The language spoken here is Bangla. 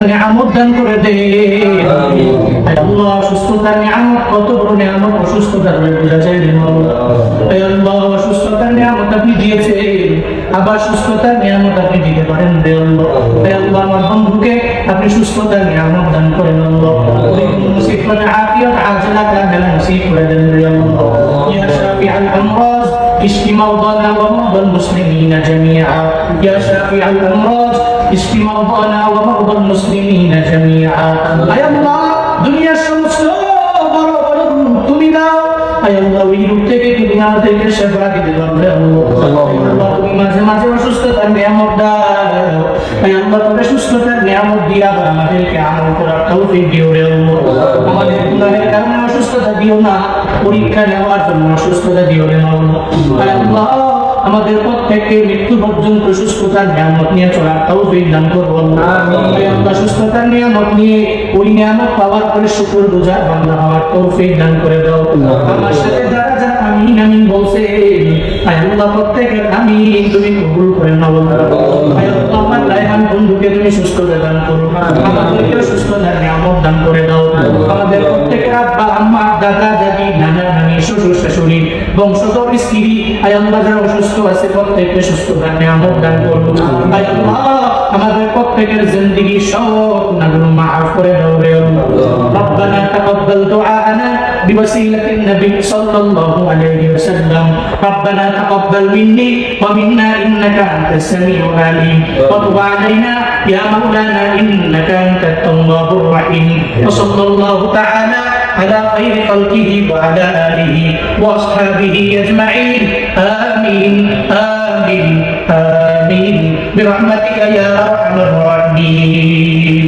নিয়ামত দান করে দে। আল্লাহ সুস্থতার নিয়ামত কত বড় নিয়ামত অসুস্থতার বোঝা যায় আল্লাহ সুস্থতার নিয়ামত আপনি দিয়েছেন আবার সুস্থতার নিয়ামত আপনি দিতে পারেন রে আল্লাহ। আমার বন্ধুকে আপনি সুস্থতার নিয়ামত দান করেন আল্লাহ। মুসিবত আফিয়ত আজলা কামেলা নসিব করে দেন আল্লাহ। ইয়া اشف مرضانا ومرضى المسلمين جميعا يا شافع الامراض اشف مرضانا ومرضى المسلمين جميعا اي الله দুনিয়ার সমস্ত বড় বড় রূপ তুমি দাও আয় আল্লাহ ওই রূপ থেকে তুমি আমাদেরকে সেবা দিতে পারবে আল্লাহ তুমি মাঝে মাঝে অসুস্থতার নিয়ামত দাও আয় আল্লাহ তবে সুস্থতার নিয়ামত দিয়া আবার আমাদেরকে আমল করার তৌফিক দিও রে আল্লাহ আমাদের গুনাহের কারণে অসুস্থতা দিও না পরীক্ষা নেওয়ার জন্য অসুস্থতা দিও রে আল্লাহ আমাদের প্রত্যেককে মৃত্যু পর্যন্ত সুস্থতার নিয়ামত নিয়ে চলার তৌফিক দান করব আমিন। সুস্থতার নিয়ামত নিয়ে ওই নিয়ামত পাওয়ার পরে শুকর গুজার বান্দা হওয়ার তৌফিক দান করে দাও। আমার সাথে যারা যারা আমিন আমিন বলছে আল্লাহ প্রত্যেকের আমিন তুমি কবুল করে নাও আল্লাহ আমার রায়হান বন্ধুকে তুমি সুস্থতা দান করো। আমাদেরকে সুস্থতার নিয়ামত দান করে দাও। আমাদের প্রত্যেকের আব্বা আম্মা দাদা দাদি নানি শ্বশুর শাশুড়ি বংশধর স্ত্রী আয় আল্লাহ যারা অসুস্থ আছে প্রত্যেককে সুস্থতার নিয়ামত দান করো আয় আল্লাহ আমাদের প্রত্যেকের জিন্দগি সব গুনাহগুলো মাফ করে দাও রে আল্লাহ ربنا تقبل دعاءنا بوسيلة النبي صلى الله عليه وسلم ربنا تقبل مني ومنا إنك أنت السميع العليم وتب علينا يا مولانا إنك أنت التواب الرحيم وصلى الله تعالى على خير خلقه وعلى آله وأصحابه أجمعين. آمين آمين آمين. برحمتك يا أرحم الراحمين.